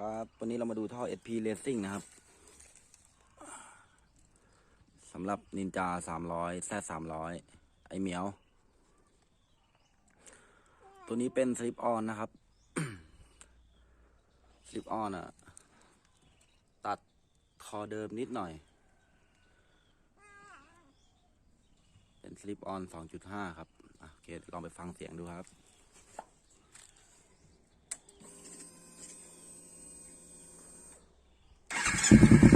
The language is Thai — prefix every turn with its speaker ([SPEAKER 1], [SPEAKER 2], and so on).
[SPEAKER 1] ครับวันนี้เรามาดูท่อ SP Racing นะครับสำหรับนินจา300 Z 300ไอเหมียว ตัวนี้เป็นสลิปออนนะครับสลิปออนอะตัดคอเดิมนิดหน่อย เป็นสลิปออน2.5ครับโอเค ลองไปฟังเสียงดูครับ
[SPEAKER 2] Thank you.